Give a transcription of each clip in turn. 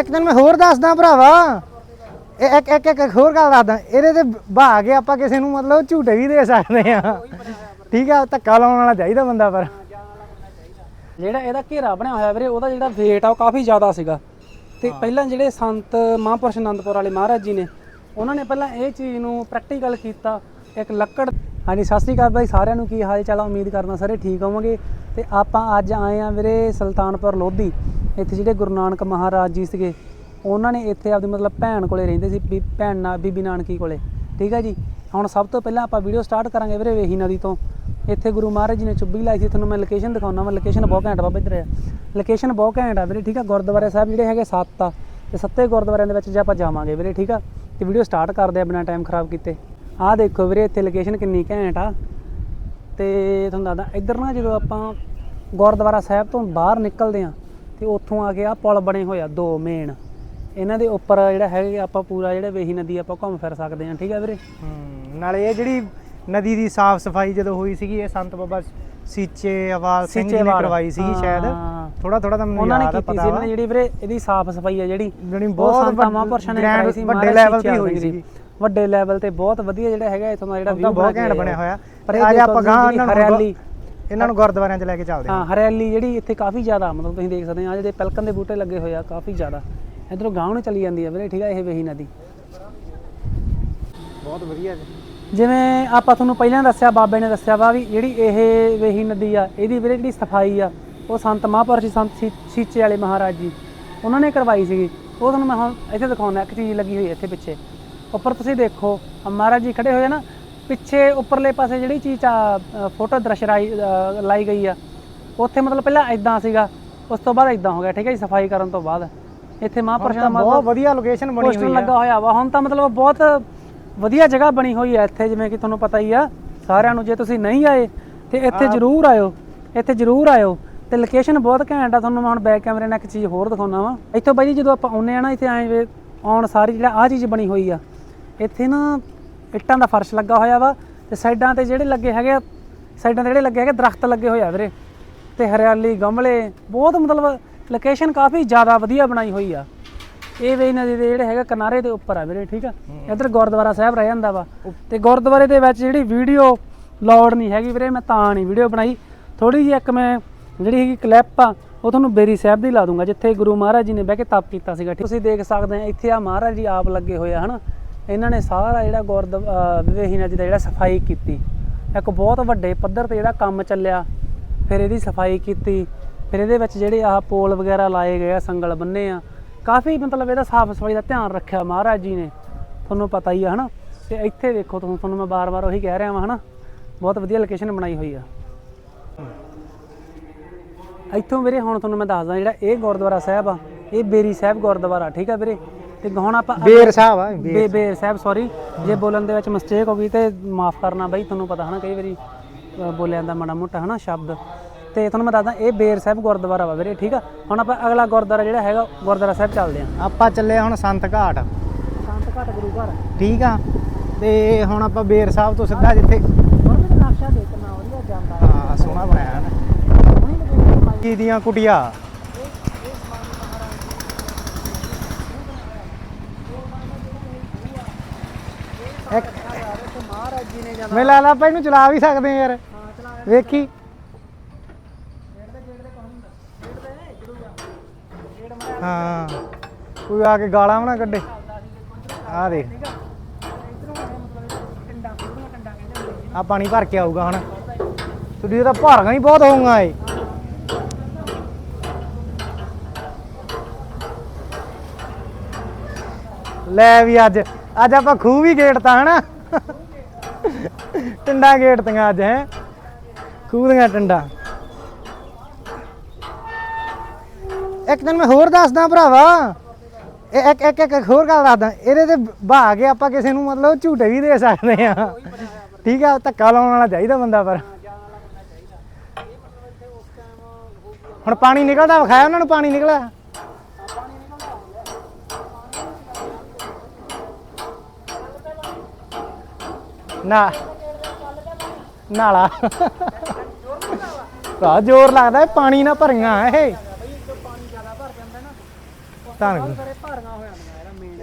ਇੱਕ ਦਿਨ ਮੈਂ ਹੋਰ ਦੱਸਦਾ ਭਰਾਵਾ। ਇਹ ਇੱਕ ਇੱਕ ਇੱਕ ਹੋਰ ਗੱਲ ਦੱਸਦਾ। ਇਹਦੇ ਤੇ ਬਹਾ ਕੇ ਆਪਾਂ ਕਿਸੇ ਨੂੰ ਮਤਲਬ ਝੂਟੇ ਵੀ ਦੇ ਸਕਦੇ ਆ ਠੀਕ ਆ ਧੱਕਾ ਲਾਉਣ ਵਾਲਾ ਚਾਹੀਦਾ ਬੰਦਾ ਪਰ। ਜਿਹੜਾ ਇਹਦਾ ਘੇਰਾ ਬਣਿਆ ਹੋਇਆ ਵੀਰੇ ਉਹਦਾ ਜਿਹੜਾ weight ਆ ਉਹ ਕਾਫੀ ਜ਼ਿਆਦਾ ਸੀਗਾ। ਤੇ ਪਹਿਲਾਂ ਜਿਹੜੇ ਸੰਤ ਮਹਾਂਪੁਰਸ਼ ਆਨੰਦਪੁਰ ਵਾਲੇ ਮਹਾਰਾਜ ਜੀ ਨੇ ਉਹਨਾਂ ਨੇ ਪਹਿਲਾਂ ਇਹ ਚੀਜ਼ ਨੂੰ ਪ੍ਰੈਕਟੀਕਲ ਕੀਤਾ ਇੱਕ ਲੱਕੜ ਹਾਂਜੀ ਸਤਿ ਸ੍ਰੀ ਅਕਾਲ ਬਾਈ ਸਾਰਿਆਂ ਨੂੰ ਕੀ ਹਾਲ ਚਾਲ ਆ? ਉਮੀਦ ਕਰਦਾ ਸਾਰੇ ਠੀਕ ਹੋਵੋਗੇ। ਤੇ ਆਪਾਂ ਅੱਜ ਆਏ ਆ ਵੀਰੇ ਸੁਲਤਾਨਪੁਰ ਲੋਧੀ। ਇੱਥੇ ਜਿਹੜੇ ਗੁਰੂ ਨਾਨਕ ਮਹਾਰਾਜ ਜੀ ਸੀਗੇ। ਉਹਨਾਂ ਨੇ ਇੱਥੇ ਆਪਦੀ ਮਤਲਬ ਭੈਣ ਕੋਲੇ ਰਹਿੰਦੇ ਸੀ ਬੀ- ਭੈਣ ਨਾ, ਬੀਬੀ ਨਾਨਕੀ ਕੋਲੇ। ਠੀਕ ਹੈ ਜੀ? ਹੁਣ ਸਭ ਤੋਂ ਪਹਿਲਾਂ ਆਪਾਂ ਵੀਡੀਓ ਸਟਾਰਟ ਕਰਾਂਗੇ ਵੀਰੇ ਵੇਹੀ ਨਦੀ ਤੋਂ। ਇੱਥੇ ਗੁਰੂ ਮਹਾਰਾਜ ਜੀ ਨੇ ਚੁੱਭੀ ਲਾਈ ਸੀ, ਤੁਹਾਨੂੰ ਮੈਂ ਲੋਕੇਸ਼ਨ ਦਿਖਾਉਣਾ ਮੈਂ ਲੋਕੇਸ਼ਨ ਬਹੁਤ ਘੈਂਟ ਬਾਬਾ ਇੱਧਰ ਆ। ਲੋਕੇਸ਼ਨ ਬਹੁਤ ਘੈਂਟ ਆ ਵੀਰੇ, ਠੀਕ ਆ? ਗੁਰਦੁਆਰੇ ਸਾਹਿਬ ਜਿਹੜੇ ਹੈਗੇ ਸੱਤ ਆ। ਤੇ ਸੱਤੇ ਗੁਰਦੁਆਰਿਆਂ ਦੇ ਵਿੱਚ ਜੇ ਆਪਾਂ ਜਾਵਾਂਗੇ ਵੀਰੇ, ਠੀਕ ਆ? ਤੇ ਵੀਡੀਓ ਸਟਾਰਟ ਕਰਦੇ ਆ, ਬਿਨਾਂ ਟਾਈਮ ਖਰਾਬ ਕੀਤੇ। ਆਹ ਦੇਖੋ ਵੀਰੇ, ਇੱਥੇ ਲੋਕੇਸ਼ਨ ਕਿੰਨੀ ਘੈਂਟ ਆ। ਤੇ ਤੁਹਾਨੂੰ ਦੱਸਦਾ, ਇੱਧਰ ਨਾ ਜਦੋਂ ਆਪਾਂ ਗੁਰਦੁਆਰਾ ਸਾਹਿਬ ਤੋਂ ਬਾਹਰ ਨਿਕਲਦੇ ਆ ਤੇ ਉੱਥੋਂ ਆ ਕੇ ਆ ਪੁਲ ਬਣੇ ਹੋਏ ਆ ਦੋ ਮੇਨ ਇਹਨਾਂ ਦੇ ਉੱਪਰ ਜਿਹੜਾ ਹੈਗਾ ਆਪਾਂ ਪੂਰਾ ਜਿਹੜਾ ਵੇਹੀ ਨਦੀ ਆਪਾਂ ਘੁੰਮ ਫਿਰ ਸਕਦੇ ਆ ਠੀਕ ਆ ਵੀਰੇ ਹਮ, ਨਾਲੇ ਇਹ ਜਿਹੜੀ ਨਦੀ ਦੀ ਸਾਫ਼ ਸਫ਼ਾਈ ਜਦੋਂ ਹੋਈ ਸੀਗੀ ਇਹ ਸੰਤ ਬਾਬਾ ਸੀਚੇਵਾਲ ਸਿੰਘ ਜੀ ਨੇ ਸੀਚੇਵਾਲ। ਕਰਵਾਈ ਸੀਗੀ ਸ਼ਾਇਦ ਹਾਂ। ਥੋੜਾ ਥੋੜਾ ਤਾਂ ਮੈਨੂੰ ਉਹਨਾਂ ਨੇ ਯਾਦ ਆ ਕੀਤੀ ਪਤਾ ਸੀ ਇਹਨਾਂ ਨੇ ਜਿਹੜੀ ਵੀਰੇ ਇਹਦੀ ਸਾਫ਼ ਸਫ਼ਾਈ ਆ ਜਿਹੜੀ ਜਿਹੜੀ ਬਹੁਤ ਸੰਤਾਂ ਵੱਡ- ਮਹਾਂਪੁਰਸ਼ਾਂ ਨੇ grand ਕਰਾਈ ਸੀ ਵੱਡੇ ਮਹਾਰਾਜ level ਤੇ ਹੋਈ। ਸੀਗੀ। ਵੱਡੇ ਲੈਵਲ ਤੇ ਬਹੁਤ ਵਧੀਆ ਜਿਹੜਾ ਹੈਗਾ ਇਥੋਂ ਦਾ ਜਿਹੜਾ ਵਿਊ ਬਹੁਤ ਘੈਂਟ ਬਣਿਆ ਹੋਇਆ ਪਰ ਇਹ ਅੱਜ ਆਪਾਂ ਗਾਂ ਇਹਨਾਂ ਨੂੰ ਹਰਿਆਲੀ ਇਹਨਾਂ ਨੂੰ ਗੁਰਦੁਆਰਿਆਂ 'ਚ ਲੈ ਕੇ ਚੱਲਦੇ ਹਾਂ ਹਾਂ ਹਰਿਆਲੀ ਜਿਹੜੀ ਇੱਥੇ ਕਾਫੀ ਜ਼ਿਆਦਾ ਮਤਲਬ ਤੁਸੀਂ ਦੇਖ ਸਕਦੇ ਆ ਜਿਹੜੇ ਪਲਕਨ ਦੇ ਬੂਟੇ ਲੱਗੇ ਹੋਏ ਆ ਕਾਫੀ ਜ਼ਿਆਦਾ। ਇਧਰੋਂ ਗਾਂਹ ਨੂੰ ਚਲੀ ਜਾਂਦੀ ਆ ਵੀਰੇ ਠੀਕ ਆ ਇਹ ਵੇਹੀ ਨਦੀ। ਬਹੁਤ ਵਧੀਆ ਜੀ। ਜਿਵੇਂ ਆਪਾਂ ਤੁਹਾਨੂੰ ਪਹਿਲਾਂ ਦੱਸਿਆ ਬਾਬੇ ਨੇ ਦੱਸਿਆ ਵਾ ਵੀ ਜਿਹੜੀ ਇਹ ਵੇਹੀ ਨਦੀ ਆ ਇਹਦੀ ਵੀਰੇ ਜਿਹੜੀ ਸਫ਼ਾਈ ਆ ਉਹ ਸੰਤ ਮਹਾਂਪੁਰਸ਼ ਸੰਤ ਸੀਚੇ ਵਾਲੇ ਮਹਾਰਾਜ ਜੀ ਉਹਨਾਂ ਨੇ ਕਰਵਾਈ ਸੀਗੀ। ਉਹ ਤੁਹਾਨੂੰ ਮੈਂ ਹੁਣ ਇੱਥੇ ਦਿਖਾਉਣਾ ਇੱਕ ਚੀਜ਼ ਲੱਗੀ ਹੋਈ ਇੱਥੇ ਪਿੱਛੇ। ਉੱਪਰ ਤੁਸੀਂ ਦੇਖੋ ਮਹਾਰਾਜ ਜੀ ਖੜੇ ਹੋਏ ਆ ਨਾ ਪਿੱਛੇ ਉੱਪਰਲੇ ਪਾਸੇ ਜਿਹੜੀ ਚੀਜ਼ ਆ ਫੋਟੋ ਦ੍ਰਿਸ਼ ਰਾਈ ਅ, ਲਾਈ ਗਈ ਆ ਉੱਥੇ ਮਤਲਬ ਪਹਿਲਾਂ ਇਦਾਂ ਸੀਗਾ ਉਸ ਤੋਂ ਬਾਅਦ ਇਦਾਂ ਹੋ ਗਿਆ ਠੀਕ ਹੈ ਜੀ ਸਫ਼ਾਈ ਕਰਨ ਤੋਂ ਬਾਅਦ। ਇੱਥੇ ਮਹਾਂਪੁਰਸ਼ ਦਾ ਬਹੁਤ ਵਧੀਆ ਲੋਕੇਸ਼ਨ ਬਣੀ ਹੋਈ ਲੱਗਾ ਹੈ ਹੋਇਆ ਵਾ ਹੁਣ ਤਾਂ ਮਤਲਬ ਬਹੁਤ ਵਧੀਆ ਜਗ੍ਹਾ ਬਣੀ ਹੋਈ ਹੈ ਇੱਥੇ ਜਿਵੇਂ ਕਿ ਤੁਹਾਨੂੰ ਪਤਾ ਹੀ ਆ ਸਾਰਿਆਂ ਨੂੰ ਜੇ ਤੁਸੀਂ ਨਹੀਂ ਆਏ ਤੇ ਇੱਥੇ ਜ਼ਰੂਰ ਆਇਓ ਇੱਥੇ ਜ਼ਰੂਰ ਆਇਓ ਤੇ ਲੋਕੇਸ਼ਨ ਬਹੁਤ ਘੈਂਟ ਆ ਤੁਹਾਨੂੰ ਮੈਂ ਹੁਣ ਬੈਕ ਕੈਮਰੇ ਨਾਲ ਇੱਕ ਚੀਜ਼ ਹੋਰ ਦਿਖਾਉਣਾ ਵਾ। ਇੱਥੋਂ ਬਾਈ ਜੀ ਜਦੋਂ ਆਪਾਂ ਆਉਂਦੇ ਆ ਨਾ ਇੱਥੇ ਐਂ ਆਉਣ ਸਾਰੀ ਜਿਹੜਾ ਆ ਚੀਜ਼ ਬਣੀ ਹੋਈ ਆ ਇੱਥੇ ਨਾ ਇੱਟਾਂ ਦਾ ਫਰਸ਼ ਲੱਗਾ ਹੋਇਆ ਵਾ ਤੇ ਸਾਈਡਾਂ ਤੇ ਜਿਹੜੇ ਲੱਗੇ ਹੈਗੇ ਆ, ਸਾਈਡਾਂ ਤੇ ਜਿਹੜੇ ਲੱਗੇ ਹੈਗੇ ਦਰਖਤ ਲੱਗੇ ਹੋਏ ਆ ਵੀਰੇ। ਤੇ ਹਰਿਆਲੀ ਗਮਲੇ ਬਹੁਤ ਮਤਲਬ ਲੋਕੇਸ਼ਨ ਕਾਫੀ ਜ਼ਿਆਦਾ ਵਧੀਆ ਬਣਾਈ ਹੋਈ ਆ। ਇਹ ਵੇ ਨਦੀ ਦੇ ਜਿਹੜੇ ਹੈਗਾ ਕਿਨਾਰੇ ਦੇ ਉੱਪਰ ਆ ਵੀਰੇ ਠੀਕ ਆ? ਇੱਧਰ ਗੁਰਦੁਆਰਾ ਸਾਹਿਬ ਰਹਿ ਜਾਂਦਾ ਵਾ। ਤੇ ਗੁਰਦੁਆਰੇ ਦੇ ਵਿੱਚ ਜਿਹੜੀ ਵੀਡੀਓ ਲੋਡ ਨਹੀਂ ਹੈਗੀ ਵੀਰੇ ਮੈਂ ਤਾਂ ਨਹੀਂ ਵੀਡੀਓ ਬਣਾਈ। ਥੋੜੀ ਜਿਹੀ ਇੱਕ ਮੈਂ ਜਿਹੜੀ ਹੈਗੀ ਕਲਿੱਪ ਆ ਉਹ ਤੁਹਾਨੂੰ ਬੇਰੀ ਸਾਹਿਬ ਦੀ ਲਾ ਦੂੰਗਾ ਜਿੱਥੇ ਗੁਰੂ ਮਹਾਰਾਜ ਜੀ ਨੇ ਬਹਿ ਕੇ ਤਪ ਕੀਤਾ ਸੀਗਾ ਠੀਕ ਤੁਸੀਂ ਦੇਖ ਸਕਦੇ ਆ ਇੱਥੇ ਆ ਮਹਾਰਾਜ ਜੀ ਆਪ ਲੱਗੇ ਹੋਏ ਆ ਹਨਾ? ਇਹਨਾਂ ਨੇ ਸਾਰਾ ਜਿਹੜਾ ਗੁਰਦੁਆਰਾ ਵਿਵੇਹੀ ਨਦੀ ਦਾ ਜਿਹੜਾ ਸਫ਼ਾਈ ਕੀਤੀ। ਇੱਕ ਬਹੁਤ ਵੱਡੇ ਪੱਧਰ ਤੇ ਜਿਹੜਾ ਕੰਮ ਚੱਲਿਆ, ਫਿਰ ਇਹਦੀ ਸਫ਼ਾਈ ਕੀਤੀ, ਫਿਰ ਇਹਦੇ ਵਿੱਚ ਜਿਹੜੇ ਆਹ ਪੋਲ ਵਗੈਰਾ ਲਾਏ ਗਏ ਆ, ਸੰਗਲ ਬੰਨੇ ਆ, ਕਾਫੀ ਮਤਲਬ ਇਹਦਾ ਸਾਫ਼ ਸਫ਼ਾਈ ਦਾ ਧਿਆਨ ਰੱਖਿਆ ਮਹਾਰਾਜ ਜੀ ਨੇ। ਤੁਹਾਨੂੰ ਪਤਾ ਹੀ ਆ, ਹਨਾ? ਤੇ ਇੱਥੇ ਦੇਖੋ ਤੁਹਾਨੂੰ ਤੁਹਾਨੂੰ ਮੈਂ ਬਾਰ-ਬਾਰ ਉਹੀ ਕਹਿ ਰਿਹਾ ਵਾਂ, ਹਨਾ? ਬਹੁਤ ਵਧੀਆ ਲੋਕੇਸ਼ਨ ਬਣਾਈ ਹੋਈ ਆ। ਇੱਥੋਂ ਵੀਰੇ ਹੁਣ ਤੁਹਾਨੂੰ ਮੈਂ ਦੱਸਦਾ ਜਿਹੜਾ ਇਹ ਗੁਰਦੁਆਰਾ ਸਾਹਿਬ ਆ, ਇਹ ਬੇਰੀ ਸਾਹਿਬ ਗੁਰਦੁਆਰਾ, ਠੀਕ ਆ ਵੀਰੇ? ਤੇ ਹੁਣ ਆਪਾਂ ਬੇਰ ਸਾਹਿਬ ਆ ਬੇ ਬੇਰ ਸਾਹਿਬ ਸੌਰੀ ਜੇ ਬੋਲਣ ਦੇ ਵਿੱਚ ਮਿਸਟੇਕ ਹੋ ਗਈ ਤੇ ਮਾਫ ਕਰਨਾ ਬਾਈ ਤੁਹਾਨੂੰ ਪਤਾ ਹਨਾ ਕਈ ਵਾਰੀ ਬੋਲਿਆ ਜਾਂਦਾ ਮਾੜਾ ਮੋਟਾ ਹਨਾ ਸ਼ਬਦ। ਤੇ ਤੁਹਾਨੂੰ ਮੈਂ ਦੱਸਦਾ ਇਹ ਬੇਰ ਸਾਹਿਬ ਗੁਰਦੁਆਰਾ ਵਾ ਵੀਰੇ ਠੀਕ ਆ? ਹੁਣ ਆਪਾਂ ਅਗਲਾ ਗੁਰਦੁਆਰਾ ਜਿਹੜਾ ਹੈਗਾ ਗੁਰਦੁਆਰਾ ਸਾਹਿਬ ਚੱਲਦੇ ਆਂ। ਆਪਾਂ ਚੱਲੇ ਹੁਣ ਸੰਤ ਘਾਟ। ਸ਼ਾਂਤ ਘਾਟ ਗੁਰੂ ਘਰ। ਠੀਕ ਆ? ਤੇ ਹੁਣ ਆਪਾਂ ਬੇਰ ਸਾਹਿਬ ਤੋਂ ਸਿੱਧਾ ਜਿੱਥੇ ਨਕਸ਼ਾ ਵਧੀਆ ਜਾਂਦਾ। ਹਾਂ ਸੋਹਣਾ ਬਣਾਇਆ ਹੈ ਕੀ ਦੀਆਂ ਕੁਟੀਆਂ? ਇੱਕ ਮਹਾਰਾਜ ਜੀ ਨੇ ਮੈਂ ਲਾ ਲਾ ਆਪਾਂ ਇਹਨੂੰ ਚਲਾ ਵੀ ਸਕਦੇ ਯਾਰ। ਵੇਖੀ। ਹਾਂ। ਕੋਈ ਆ ਕੇ ਗਾਲਾਂ ਨਾ ਕੱਢੇ। ਆ ਦੇਖ। ਆ ਪਾਣੀ ਭਰ ਕੇ ਆਊਗਾ ਹੁਣ ਤੁਹਾਡੀ ਤਾਂ ਭਾਰਗਾ ਹੀ ਬਹੁਤ ਹੋਊਗਾ ਏ ਲੈ ਵੀ ਅੱਜ ਅੱਜ ਆਪਾਂ ਖੂਹ ਵੀ ਗੇਟ ਗੇੜਤਾ, ਹਨਾ? ਟੰਡਾ ਗੇੜਤੀਆਂ ਅੱਜ, ਹੈ? ਖੂਹ ਦੀਆਂ ਟੰਡਾ। ਇੱਕ ਦਿਨ ਮੈਂ ਹੋਰ ਦੱਸਦਾ ਭਰਾਵਾ। ਇਹ ਇੱਕ ਇੱਕ ਇੱਕ ਹੋਰ ਗੱਲ ਦੱਸਦਾ। ਇਹਦੇ ਤੇ ਬਹਾ ਕੇ ਆਪਾਂ ਕਿਸੇ ਨੂੰ ਮਤਲਬ ਝੂਟੇ ਵੀ ਦੇ ਸਕਦੇ ਆ। ਠੀਕ ਆ, ਧੱਕਾ ਲਾਉਣ ਵਾਲਾ ਚਾਹੀਦਾ ਬੰਦਾ, ਪਰ। ਹੁਣ ਪਾਣੀ ਨਿਕਲਦਾ, ਵਿਖਾਇਆ ਉਹਨਾਂ ਨੂੰ ਪਾਣੀ ਨਿਕਲਿਆ? ਨਾ। ਨਾਲਾ। ਭਰਾ ਜ਼ੋਰ ਲੱਗਦਾ ਪਾਣੀ ਨਾ ਭਰੀਆਂ ਇਹ। ਧੰਨ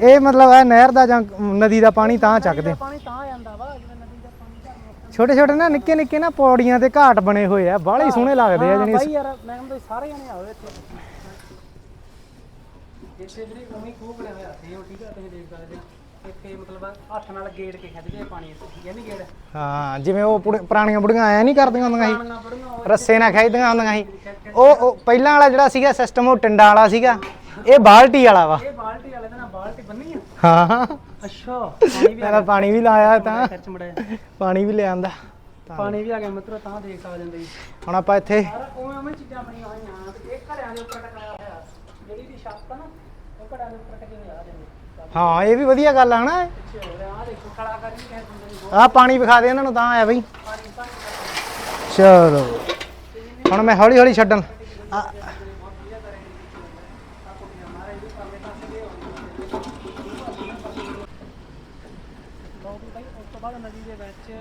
ਇਹ ਮਤਲਬ ਹੈ ਨਹਿਰ ਦਾ ਜਾਂ ਨਦੀ ਦਾ ਪਾਣੀ ਤਾਂ ਚੱਕਦੇ। ਪਾਣੀ ਤਾਂ ਆ ਜਾਂਦਾ ਵਾ ਜਿਵੇਂ ਨਦੀ ਦਾ ਪਾਣੀ ਝਰਨਾ ਛੋਟੇ ਛੋਟੇ ਨਾ ਨਿੱਕੇ ਨਿੱਕੇ ਨਾ ਪੌੜੀਆਂ ਤੇ ਘਾਟ ਬਣੇ ਹੋਏ ਆ। ਬਾਹਲੇ ਸੋਹਣੇ ਲੱਗਦੇ ਆ ਜਣੀ ਬਾਈ ਯਾਰ ਮੈਂ ਕਹਿੰਦਾ ਸਾਰੇ ਜਣੇ ਆਓ ਇੱਥੇ। ਇੱਥੇ ਜਿਹੜੀ ਉਮੀ ਖੂਹ ਬਣਿਆ ਹੋਇਆ ਸੀ ਉਹ ਠੀਕ ਆ ਤੁਸੀਂ ਦੇਖ ਸਕਦੇ ਹੋ। ਇੱਥੇ ਮਤਲਬ ਹੱਥ ਨਾਲ ਗੇੜ ਕੇ ਖਿੱਚਦੇ ਆ ਪਾਣੀ ਠੀਕ ਹੈ ਨਹੀਂ ਗੇੜ? ਹਾਂ ਜਿਵੇਂ ਉਹ ਪੁੜ- ਪੁਰਾਣੀਆਂ ਬੁੜੀਆਂ ਆਇਆ ਨਹੀਂ ਕਰਦੀਆਂ ਹੁੰਦੀਆਂ ਸੀ। ਪਾਣੀਆਂ ਬੜੀਆਂ ਉਹ ਰੱਸੇ ਨਾਲ ਖਿੱਚਦੀਆਂ ਹੁੰਦੀਆਂ ਸੀ। ਉਹ ਉਹ ਪਹਿਲਾਂ ਵਾਲਾ ਜਿਹੜਾ ਸੀਗਾ ਸਿਸਟਮ ਉਹ ਟਿੰਡਾ ਵਾਲਾ ਸੀਗਾ। ਇਹ ਬਾਲਟੀ ਵਾਲਾ ਵਾ। ਇਹ ਬਾਲਟੀ ਵਾਲੇ ਦੇ ਨਾਲ ਬਾਲਟੀ ਬੰਨੀ ਆ? ਹਾਂ। ਅੱਛਾ ਪਾਣੀ ਵੀ ਪਹਿਲਾਂ ਪਾਣੀ ਵੀ ਲਾਇਆ ਤਾਂ। ਖਿੱਚ ਮੜਿਆ। ਪਾਣੀ ਵੀ ਲਿਆਂਦਾ ਪਾਣੀ ਵੀ ਆ ਗਿਆ ਮਿੱਤਰੋ ਤਾਂ ਦੇਖ ਸਕਦੇ ਹੁੰਦੇ ਜੀ ਹੁਣ ਆਪਾਂ ਇੱਥੇ ਸਾਰਾ ਉਵੇਂ ਉਵੇਂ ਚੀਜ਼ਾਂ ਬਣੀਆਂ ਹੋਈਆਂ। ਤੇ ਇਹ ਘੜਿਆਂ ਦੇ ਉੱਪਰ ਟਕਾਇਆ ਹੋਇਆ। ਜਿਹੜੀ ਦੀ ਛੱਤ ਆ ਨਾ ਉਹ ਘੜਿਆਂ ਦੇ ਉੱਪਰ ਆ ਜਾਂਦੇ ਹਾਂ ਇਹ ਵੀ ਵਧੀਆ ਗੱਲ ਆ ਹਨਾ? ਆ ਪਾਣੀ ਵਿਖਾ ਦੇ ਇਹਨਾਂ ਨੂੰ ਤਾਂ ਆਇਆ ਬਈ ਚਲੋ। ਹੁਣ ਮੈਂ ਹੌਲੀ ਹੌਲੀ ਛੱਡਣ। ਬਾਅਦ ਨਦੀ ਦੇ ਵਿੱਚ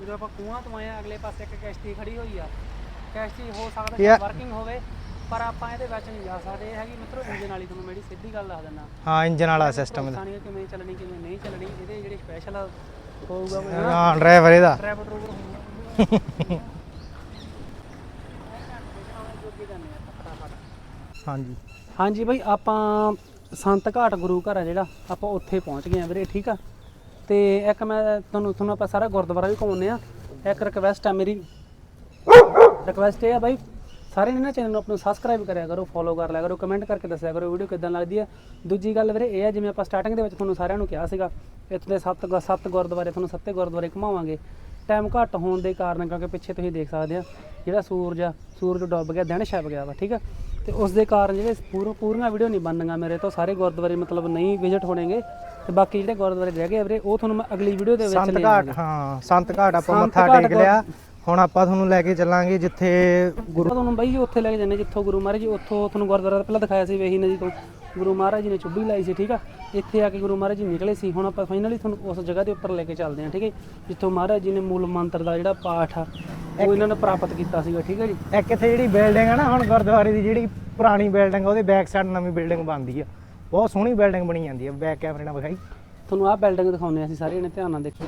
ਜਦੋਂ ਆਪਾਂ ਕੂਆਂ ਤੋਂ ਆਏ ਅਗਲੇ ਪਾਸੇ ਇੱਕ ਕੈਸ਼ਤੀ ਖੜੀ ਹੋਈ ਆ। ਕੈਸ਼ਤੀ ਹੋ ਸਕਦਾ ਵਰਕਿੰਗ ਹੋਵੇ। ਪਰ ਆਪਾਂ ਇਹਦੇ ਵਿੱਚ ਨਹੀਂ ਜਾ ਸਕਦੇ। ਇਹ ਹੈਗੀ ਮਿੱਤਰੋ ਇੰਜਨ ਵਾਲੀ ਤੁਹਾਨੂੰ ਮੇਰੀ ਸਿੱਧੀ ਗੱਲ ਦੱਸ ਦਿੰਦਾ। ਹਾਂ ਇੰਜਨ ਵਾਲਾ ਸਿਸਟਮ ਪਤਾ ਨਹੀਂ ਕਿਵੇਂ ਚੱਲਣੀ ਕਿਵੇਂ ਨਹੀਂ ਚੱਲਣੀ। ਇਹਦੇ ਜਿਹੜੇ ਸਪੈਸ਼ਲ ਹੋਊਗਾ ਹਾਂ ਡਰਾਈਵਰ ਇਹਦਾ। ਡਰਾਈਵਰ ਡਰੂਵਰ ਹੋਊਗਾ। ਹਾਂਜੀ। ਹਾਂਜੀ ਬਈ ਆਪਾਂ ਸੰਤ ਘਾਟ ਗੁਰੂ ਘਰ ਆ ਜਿਹੜਾ ਆਪਾਂ ਉੱਥੇ ਪਹੁੰਚ ਗਏ ਆ ਵੀਰੇ ਠੀਕ ਆ? ਤੇ ਇੱਕ ਮੈਂ ਤੁਹਾਨੂੰ ਤੁਹਾਨੂੰ ਆਪਾਂ ਸਾਰਾ ਗੁਰਦੁਆਰਾ ਵੀ ਘੁੰਮਾਉਂਦੇ ਆ। ਇੱਕ ਰਿਕਵੈਸਟ ਆ ਮੇਰੀ। ਰਿਕਵੈਸਟ ਇਹ ਆ ਬਾਈ ਸਾਰੇ ਨੇ ਨਾ ਚੈਨਲ ਨੂੰ ਆਪਣਾ ਸਬਸਕ੍ਰਾਈਬ ਕਰਿਆ ਕਰੋ ਫੋਲੋ ਕਰ ਲਿਆ ਕਰੋ ਕਮੈਂਟ ਕਰਕੇ ਦੱਸਿਆ ਕਰੋ ਵੀਡੀਓ ਕਿਦਾਂ ਲੱਗਦੀ ਆ। ਦੂਜੀ ਗੱਲ ਵੀਰੇ ਇਹ ਆ ਜਿਵੇਂ ਆਪਾਂ ਸਟਾਰਟਿੰਗ ਦੇ ਵਿੱਚ ਤੁਹਾਨੂੰ ਸਾਰਿਆਂ ਨੂੰ ਕਿਹਾ ਸੀਗਾ ਇੱਥੇ ਦੇ ਸੱਤ ਸੱਤ ਗੁਰਦੁਆਰੇ ਤੁਹਾਨੂੰ ਸੱਤੇ ਗੁਰਦੁਆਰੇ ਘੁਮਾਵਾਂਗੇ। ਟਾਈਮ ਘੱਟ ਹੋਣ ਦੇ ਕਾਰਨ ਕਿਉਂਕਿ ਪਿੱਛੇ ਤੁਸੀਂ ਦੇਖ ਸਕਦੇ ਆ ਜਿਹੜਾ ਸੂਰਜ ਆ ਸੂਰਜ ਡੁੱਬ ਗਿਆ ਦਿਨ ਛਿਪ ਗਿਆ ਵਾ ਠੀਕ ਆ? ਤੇ ਉਸ ਦੇ ਕਾਰਨ ਜਿਹੜੇ ਪੂਰ ਪੂਰੀਆਂ ਵੀਡੀਓ ਨਹੀਂ ਬਣਨੀਆਂ ਮੇਰੇ ਤੋਂ ਸਾਰੇ ਗੁਰਦੁਆਰੇ ਮਤਲਬ ਨਹੀਂ ਵਿਜ਼ਿਟ ਹੋਣਗੇ। ਤੇ ਬਾਕੀ ਜਿਹੜੇ ਗੁਰਦੁਆਰੇ ਰਹਿ ਗਏ ਵੀਰੇ ਉਹ ਤੁਹਾਨੂੰ ਮੈਂ ਅਗਲੀ ਵੀਡੀਓ ਦੇ ਵਿੱਚ ਸੰਤ ਘਾਟ ਹਾਂ ਸੰਤ ਘਾਟ ਆਪਾਂ ਮੱਥਾ ਟੇਕ ਲਿਆ। ਹੁਣ ਆਪਾਂ ਤੁਹਾਨੂੰ ਲੈ ਕੇ ਚੱਲਾਂਗੇ ਜਿੱਥੇ ਗੁਰੂ ਤੁਹਾਨੂੰ ਬਾਈ ਜੀ ਉੱਥੇ ਲੈ ਕੇ ਜਾਂਦੇ ਜਿੱਥੋਂ ਗੁਰੂ ਮਹਾਰਾਜ ਜੀ ਉੱਥੋਂ ਤੁਹਾਨੂੰ ਗੁਰਦੁਆਰਾ ਪਹਿਲਾਂ ਦਿਖਾਇਆ ਸੀ ਵੇਹੀ ਨਦੀ ਤੋਂ। ਗੁਰੂ ਮਹਾਰਾਜ ਜੀ ਨੇ ਚੁੱਭੀ ਲਾਈ ਸੀ ਠੀਕ ਆ? ਇੱਥੇ ਆ ਕੇ ਗੁਰੂ ਮਹਾਰਾਜ ਜੀ ਨਿਕਲੇ ਸੀ ਹੁਣ ਆਪਾਂ ਫਾਈਨਲੀ ਤੁਹਾਨੂੰ ਉਸ ਜਗ੍ਹਾ ਦੇ ਉੱਪਰ ਲੈ ਕੇ ਚੱਲਦੇ ਹਾਂ ਠੀਕ ਹੈ? ਜਿੱਥੋਂ ਮਹਾਰਾਜ ਜੀ ਨੇ ਮੂਲ ਮੰਤਰ ਦਾ ਜਿਹੜਾ ਪਾਠ ਆ ਉਹ ਇਹਨਾਂ ਨੇ ਪ੍ਰਾਪਤ ਕੀਤਾ ਸੀਗਾ ਠੀਕ ਹੈ ਜੀ? ਇੱਕ ਇੱਥੇ ਜਿਹੜੀ ਬਿਲਡਿੰਗ ਆ ਨਾ ਹੁਣ ਗੁਰਦੁਆਰੇ ਦੀ ਜਿਹੜੀ ਪੁਰਾਣੀ ਬਿਲਡਿੰਗ ਉਹਦੇ ਬੈਕ ਸਾਈਡ ਨਵੀਂ ਬਿਲਡਿੰਗ ਬਣਦੀ ਆ। ਬਹੁਤ ਸੋਹਣੀ ਬਿਲਡਿੰਗ ਬਣੀ ਜਾਂਦੀ ਆ ਬੈਕ ਕੈਮਰੇ ਨਾਲ ਵਿਖਾਈ। ਤੁਹਾਨੂੰ ਆਹ ਬਿਲਡਿੰਗ ਦਿਖਾਉਂਦੇ ਆ ਅਸੀਂ ਸਾਰੇ ਜਣੇ ਧਿਆਨ ਨਾਲ ਦੇਖੋ।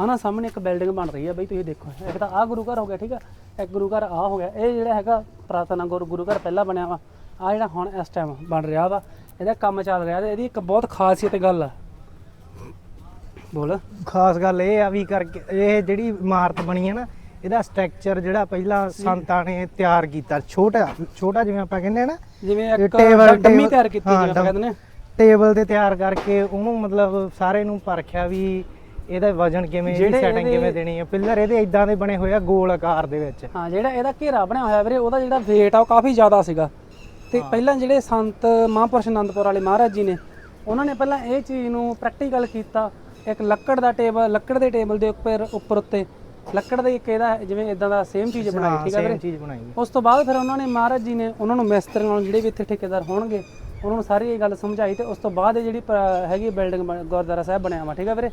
ਆਹ ਨਾ ਸਾਹਮਣੇ ਇੱਕ ਬਿਲਡਿੰਗ ਬਣ ਰਹੀ ਆ ਬਈ ਤੁਸੀਂ ਦੇਖੋ। ਇੱਕ ਤਾਂ ਆਹ ਗੁਰੂ ਘਰ ਹੋ ਗਿਆ ਠੀਕ ਆ? ਇੱਕ ਗੁਰੂ ਘਰ ਆਹ ਹੋ ਗਿਆ। ਇਹ ਜਿਹੜਾ ਹੈਗਾ ਪ੍ਰਾਰਥਨਾ ਗੁਰੂ ਗੁਰੂ ਘਰ ਪਹਿਲਾਂ ਬਣਿਆ ਵਾ। ਆ ਜਿਹੜਾ ਹੁਣ ਇਸ ਟਾਈਮ ਬਣ ਰਿਹਾ ਵਾ ਇਹਦਾ ਕੰਮ ਚੱਲ ਰਿਹਾ ਤੇ ਇਹਦੀ ਇੱਕ ਬਹੁਤ ਖਾਸੀਅਤ ਗੱਲ ਆ। ਬੋਲ। ਖਾਸ ਗੱਲ ਇਹ ਆ ਵੀ ਕਰਕੇ ਇਹ ਜਿਹੜੀ ਇਮਾਰਤ ਬਣੀ ਹੈ ਨਾ ਇਹਦਾ ਸਟਰਕਚਰ ਜਿਹੜਾ ਪਹਿਲਾਂ ਸੰਤਾਂ ਨੇ ਤਿਆਰ ਕੀਤਾ। ਛੋਟਾ ਛੋਟਾ ਜਿਵੇਂ ਆਪਾਂ ਕਹਿੰਦੇ ਆ ਨਾ ਜਿਵੇਂ ਇੱਕ ਡੰਮੀ ਤਿਆਰ ਕੀਤੀ ਹਾਂ, ਜਿਵੇਂ ਆਪਾਂ ਕਹਿੰਦੇ ਨੇ। ਟੇਬਲ ਤੇ ਤਿਆਰ ਕਰਕੇ ਉਹਨੂੰ ਮਤਲਬ ਸਾਰੇ ਨੂੰ ਪਰਖਿਆ ਵੀ ਇਹਦਾ ਵਜਨ ਕਿਵੇਂ ਇਹਦੀ ਜਿਹੜੇ ਸੈਟਿੰਗ ਇਹਦੇ- ਕਿਵੇਂ ਦੇਣੀ ਹੈ ਪਿੱਲਰ ਇਹਦੇ ਇਦਾਂ ਦੇ ਬਣੇ ਹੋਏ ਆ ਗੋਲ ਆਕਾਰ ਦੇ ਵਿੱਚ। ਹਾਂ ਜਿਹੜਾ ਇਹਦਾ ਘੇਰਾ ਬਣਿਆ ਹੋਇਆ ਵੀਰੇ ਉਹਦਾ ਜਿਹੜਾ weight ਆ ਉਹ ਕਾਫੀ ਜ਼ਿਆਦਾ ਸੀਗਾ। ਤੇ ਪਹਿਲਾਂ ਜਿਹੜੇ ਸੰਤ ਮਹਾਂਪੁਰਸ਼ ਆਨੰਦਪੁਰ ਵਾਲੇ ਮਹਾਰਾਜ ਜੀ ਨੇ ਉਹਨਾਂ ਨੇ ਪਹਿਲਾਂ ਇਹ ਚੀਜ਼ ਨੂੰ ਪ੍ਰੈਕਟੀਕਲ ਕੀਤਾ। ਇੱਕ ਲੱਕੜ ਦਾ ਟੇਬਲ ਲੱਕੜ ਦੇ ਟੇਬਲ ਦੇ ਉੱਪਰ ਉੱਪਰ ਉੱਤੇ। ਲੱਕੜ ਦਾ ਇੱਕ ਇਹਦਾ ਜਿਵੇਂ ਇਦਾਂ ਦਾ ਸੇਮ ਚੀਜ਼ ਬਣਾਈ ਠੀਕ ਹੈ ਸੇਮ ਵੀਰੇ? ਚੀਜ਼ ਬਣਾਈ ਹੈ। ਉਸ ਤੋਂ ਬਾਅਦ ਫਿਰ ਉਹਨਾਂ ਨੇ ਮਹਾਰਾਜ ਜੀ ਨੇ ਉਹਨਾਂ ਨੂੰ ਮਿਸਤਰੀਆਂ ਨੂੰ ਜਿਹੜੇ ਵੀ ਇੱਥੇ ਠੇਕੇਦਾਰ ਹੋਣਗੇ ਉਹਨਾਂ ਨੂੰ ਸਾਰੀ ਇਹ ਗੱਲ ਸਮਝਾਈ ਤੇ ਉਸ ਤੋਂ ਬਾਅਦ ਇਹ ਜਿਹੜੀ ਪ- ਹੈਗੀ ਬਿਲਡਿੰਗ ਗੁਰਦੁਆਰਾ ਸਾਹਿਬ ਬਣਿਆ ਵਾ ਠੀਕ ਹੈ ਵੀਰੇ?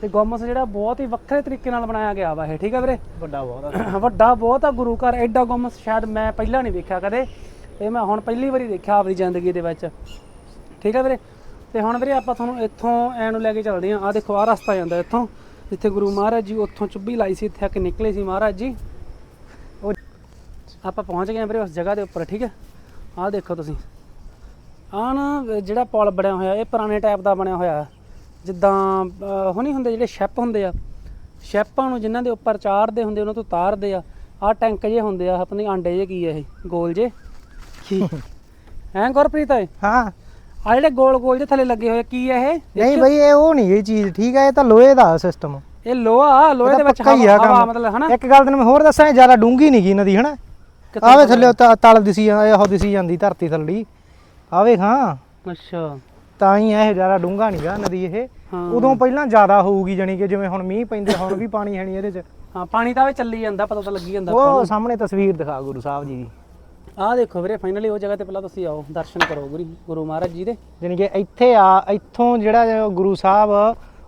ਤੇ ਗੋਮਸ ਜਿਹੜਾ ਬਹੁਤ ਹੀ ਵੱਖਰੇ ਤਰੀਕੇ ਨਾਲ ਬਣਾਇਆ ਗਿਆ ਵਾ ਇਹ ਠੀਕ ਹੈ ਵੀਰੇ? ਵੱਡਾ ਬਹੁਤ ਆ। ਵੱਡਾ ਬਹੁਤ ਆ ਗੁਰੂ ਘਰ ਐਡਾ ਗੁੰਮਸ ਸ਼ਾਇਦ ਮੈਂ ਪਹਿਲਾਂ ਨਹੀਂ ਵੇਖਿਆ ਕਦੇ ਇਹ ਮੈਂ ਹੁਣ ਪਹਿਲੀ ਵਾਰੀ ਦੇਖਿਆ ਆਪਣੀ ਜ਼ਿੰਦਗੀ ਦੇ ਵਿੱਚ। ਠੀਕ ਹੈ ਵੀਰੇ? ਤੇ ਹੁਣ ਵੀਰੇ ਆਪਾਂ ਤੁਹਾਨੂੰ ਇੱਥੋਂ ਐ ਨੂੰ ਲੈ ਕੇ ਚੱਲਦੇ ਹਾਂ। ਆ ਦੇਖੋ ਆ ਰਸਤਾ ਜਾਂਦਾ ਇੱਥੋਂ ਜਿੱਥੇ ਗੁਰੂ ਮਹਾਰਾਜ ਜੀ ਉੱਥੋਂ ਚੁੱਭੀ ਲਾਈ ਸੀ ਇੱਥੇ ਆ ਕੇ ਨਿਕਲੇ ਸੀ ਮਹਾਰਾਜ ਜੀ। ਉਹ ਆਪਾਂ ਪਹੁੰਚ ਗਏ ਵੀਰੇ ਉਸ ਜਗ੍ਹਾ ਦੇ ਉੱਪਰ ਠੀਕ ਹੈ ਆਹ ਦੇਖੋ ਤੁਸੀਂ। ਆਹ ਨਾ ਜਿਹੜਾ ਪੁਲ ਬਣਿਆ ਹੋਇਆ ਇਹ ਪੁਰਾਣੇ ਟਾਈਪ ਦਾ ਬਣਿਆ ਹੋਇਆ। ਜਿੱਦਾਂ ਉਹ ਨਹੀਂ ਹੁੰਦੇ ਜਿਹੜੇ ਸ਼ੈਪ ਹੁੰਦੇ ਆ? ਸ਼ੈਪਾਂ ਨੂੰ ਜਿਨ੍ਹਾਂ ਦੇ ਉੱਪਰ ਚਾੜਦੇ ਹੁੰਦੇ ਉਹਨਾਂ ਤੋਂ ਉਤਾਰਦੇ ਆ। ਆਹ ਟੈਂਕ ਜੇ ਹੁੰਦੇ ਆ ਆਪਣੇ ਆਂਡੇ ਜੇ ਕੀ ਆ ਇਹ? ਗੋਲ ਜੇ ਕੀ? ਹੈਂ ਗੁਰਪ੍ਰੀਤ? ਆ ਹਾਂ ਜਿਹੜੇ ਗੋਲ ਗੋਲ ਜੇ ਥੱਲੇ ਲੱਗੇ ਹੋਏ ਕੀ ਆ ਇਹ? ਨਹੀਂ ਬਈ ਇਹ ਉਹ ਨਹੀਂ ਇਹ ਚੀਜ਼ ਠੀਕ ਹੈ ਇਹ ਤਾਂ ਲੋਹੇ ਦਾ ਸਿਸਟਮ ਇਹ ਲੋਹਾ ਲੋਹੇ ਦੇ ਵਿੱਚ ਹੀ ਆ ਹਵਾ ਮਤਲਬ ਹਨਾ? ਇੱਕ ਗੱਲ ਤੈਨੂੰ ਮੈਂ ਹੋਰ ਦੱਸਾਂ ਇਹ ਜ਼ਿਆਦਾ ਡੂੰਗੀ ਨਹੀਂ ਗਈ ਨਦੀ ਹਨਾ? ਆਵੇ ਥੱਲੇ ਤਲ ਦਿਸੀ ਇਹੋ ਦਿਸੀ ਜਾਂਦੀ ਧਰਤੀ ਥੱਲੀ ਆਵੇ ਹਾਂ। ਅੱਛਾ। ਤਾਂ ਹੀ ਇਹ ਜ਼ਿਆਦਾ ਡੂੰਗਾ ਨਹੀਂਗਾ ਨਦੀ ਇਹ। ਹਾਂ। ਉਦੋਂ ਪਹਿਲਾਂ ਜ਼ਿਆਦਾ ਹੋਊਗੀ ਜਾਨੀ ਕਿ ਜਿਵੇਂ ਹੁਣ ਮੀਂਹ ਪੈਂਦੇ ਹੁਣ ਵੀ ਪਾਣੀ ਹੈ ਨਹੀਂ ਇਹਦੇ 'ਚ। ਹਾਂ ਪਾਣੀ ਤਾਂ ਵੇ ਚੱਲੀ ਜਾਂਦਾ ਪਤਾ ਤਾਂ ਲੱਗੀ ਜਾਂਦਾ। ਉਹ ਸਾਹਮਣੇ ਤਸਵੀਰ ਦਿਖਾ ਗੁਰੂ ਸਾਹਿਬ ਜੀ ਦੀ। ਆਹ ਦੇਖੋ ਵੀਰੇ ਫਾਈਨਲੀ ਉਹ ਜਗ੍ਹਾ ਤੇ ਪਹਿਲਾਂ ਤੁਸੀਂ ਆਓ ਦਰਸ਼ਨ ਕਰੋ ਗੁਰੂ ਗੁਰੂ ਮਹਾਰਾਜ ਜੀ ਦੇ। ਜਾਨੀ ਕਿ ਇੱਥੇ ਆ ਇੱਥੋਂ ਜਿਹੜਾ ਗੁਰੂ ਸਾਹਿਬ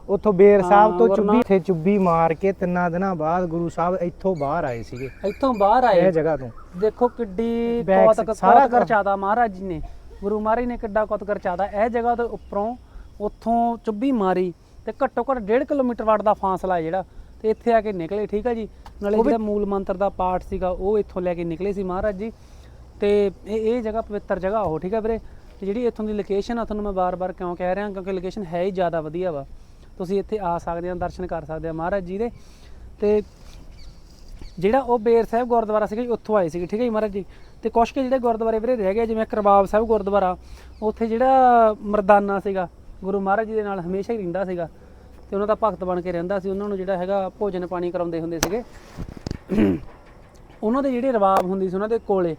ਉੱਥੋਂ ਬੇਰ ਸਾਹਿਬ ਤੋਂ ਚੁੱਭੀ ਇੱਥੇ ਚੁੱਭੀ ਮਾਰ ਕੇ ਤਿੰਨਾਂ ਦਿਨਾਂ ਬਾਅਦ ਗੁਰੂ ਸਾਹਿਬ ਇੱਥੋਂ ਬਾਹਰ ਆਏ ਸੀਗੇ। ਇੱਥੋਂ ਬਾਹਰ ਆਏ। ਇਹ ਜਗ੍ਹਾ ਤੋਂ। ਦੇਖੋ ਕਿੱਡੀ Back ਕੌਤਕ ਸਾਰਾ ਕੌਤਕ ਰਚਾਦਾ ਮਹਾਰਾਜ ਜੀ ਨੇ। ਗੁਰੂ ਮਹਾਰਾਜ ਨੇ ਕਿੱਡਾ ਕੁੱਤ ਕਰਚਾਦਾ ਇਹ ਜਗ੍ਹਾ ਦੇ ਉੱਪਰੋਂ ਉੱਥੋਂ ਚੁੱਭੀ ਮਾਰੀ ਤੇ ਘੱਟੋ ਘੱਟ 1.5 ਕਿਲੋਮੀਟਰ ਵਾਟ ਦਾ ਫਾਸਲਾ ਹੈ ਜਿਹੜਾ। ਤੇ ਇੱਥੇ ਆ ਕੇ ਨਿਕਲੇ ਠੀਕ ਹੈ ਜੀ? ਨਾਲੇ ਜਿਹੜਾ ਮੂਲ ਮੰਤਰ ਦਾ ਪਾਠ ਸੀਗਾ ਉਹ ਇੱਥੋਂ ਲੈ ਕੇ ਨਿਕਲੇ ਸੀ ਮਹਾਰਾਜ ਜੀ। ਤੇ ਇਹ ਇਹ ਜਗ੍ਹਾ ਪਵਿੱਤਰ ਜਗ੍ਹਾ ਉਹ ਠੀਕ ਹੈ ਵੀਰੇ? ਤੇ ਜਿਹੜੀ ਇੱਥੋਂ ਦੀ ਲੋਕੇਸ਼ਨ ਆ ਤੁਹਾਨੂੰ ਮੈਂ ਬਾਰ-ਬਾਰ ਕਿਉਂ ਕਹਿ ਰਿਹਾ ਕਿਉਂਕਿ ਲੋਕੇਸ਼ਨ ਹੈ ਹੀ ਜ਼ਿਆਦਾ ਵਧੀਆ ਵਾ। ਤੁਸੀਂ ਇੱਥੇ ਆ ਸਕਦੇ ਆ ਦਰਸ਼ਨ ਕਰ ਸਕਦੇ ਆ ਮਹਾਰਾਜ ਜੀ ਦੇ। ਤੇ ਜਿਹੜਾ ਉਹ ਬੇਰ ਸਾਹਿਬ ਗੁਰਦੁਆਰਾ ਸੀਗਾ ਜੀ ਉੱਥੋਂ ਆਏ ਸੀਗੇ ਠੀਕ ਹੈ ਜੀ ਮਹਾਰਾਜ ਜੀ? ਤੇ ਕੁਛ ਕੁ ਜਿਹੜੇ ਗੁਰਦੁਆਰੇ ਵੀਰੇ ਰਹਿ ਗਏ ਜਿਵੇਂ ਕਰਬਾਬ ਸਾਹਿਬ ਗੁਰਦੁਆਰਾ ਉੱਥੇ ਜਿਹੜਾ ਮਰਦਾਨਾ ਸੀਗਾ ਗੁਰੂ ਮਹਾਰਾਜ ਜੀ ਦੇ ਨਾਲ ਹਮੇਸ਼ਾ ਹੀ ਰਹਿੰਦਾ ਸੀਗਾ ਤੇ ਉਹਨਾਂ ਦਾ ਭਗਤ ਬਣ ਕੇ ਰਹਿੰਦਾ ਸੀ ਉਹਨਾਂ ਨੂੰ ਜਿਹੜਾ ਹੈਗਾ ਭੋਜਨ ਪਾਣੀ ਕਰਾਉਂਦੇ ਹੁੰਦੇ ਸੀਗੇ। ਉਹਨਾਂ ਦੇ ਜਿਹੜੇ ਰਵਾਬ ਹੁੰਦੀ ਸੀ ਉਹਨਾਂ ਦੇ ਕੋਲੇ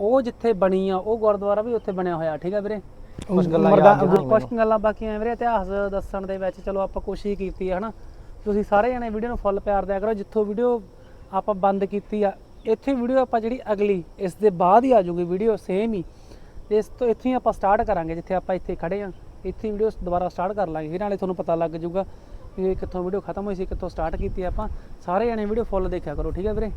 ਉਹ ਜਿੱਥੇ ਬਣੀ ਆ ਉਹ ਗੁਰਦੁਆਰਾ ਵੀ ਉੱਥੇ ਬਣਿਆ ਹੋਇਆ ਠੀਕ ਹੈ ਵੀਰੇ? ਕੁਛ ਗੱਲਾਂ ਮਰਦਾ- ਯਾਦ ਨੇ ਕੁਛ ਕੁ ਗੱਲਾਂ ਬਾਕੀਆਂ ਵੀਰੇ ਇਤਿਹਾਸ ਦੱਸਣ ਦੇ ਵਿੱਚ ਚਲੋ ਆਪਾਂ ਕੋਸ਼ਿਸ਼ ਕੀਤੀ ਹੈ ਹਨਾ? ਤੁਸੀਂ ਸਾਰੇ ਜਣੇ ਵੀਡੀਓ ਨੂੰ ਫੁੱਲ ਪਿਆਰ ਦਿਆ ਕਰੋ ਜਿੱਥੋਂ ਵੀਡੀਓ ਆਪਾਂ ਬੰਦ ਕੀਤੀ ਆ ਇੱਥੇ ਵੀਡੀਓ ਆਪਾਂ ਜਿਹੜੀ ਅਗਲੀ, ਇਸ ਦੇ ਬਾਅਦ ਹੀ ਆ ਜਾਊਗੀ ਵੀਡੀਓ ਸੇਮ ਹੀ। ਇਸ ਤੋਂ ਇੱਥੇ ਹੀ ਆਪਾਂ ਸਟਾਰਟ ਕਰਾਂਗੇ, ਜਿੱਥੇ ਆਪਾਂ ਇੱਥੇ ਖੜੇ ਆ ਇੱਥੇ ਵੀਡੀਓ ਦੁਬਾਰਾ ਸਟਾਰਟ ਕਰ ਲਾਂਗੇ। ਫਿਰ ਨਾਲੇ ਤੁਹਾਨੂੰ ਪਤਾ ਲੱਗ ਜਾਊਗਾ ਵੀ ਕਿੱਥੋਂ ਵੀਡੀਓ ਖਤਮ ਹੋਈ ਸੀ, ਕਿੱਥੋਂ ਸਟਾਰਟ ਕੀਤੀ ਆਪਾਂ। ਸਾਰੇ ਜਣੇ ਵੀਡੀਓ ਫੁੱਲ ਦੇਖਿਆ ਕਰੋ, ਠੀਕ ਹੈ ਵੀਰੇ?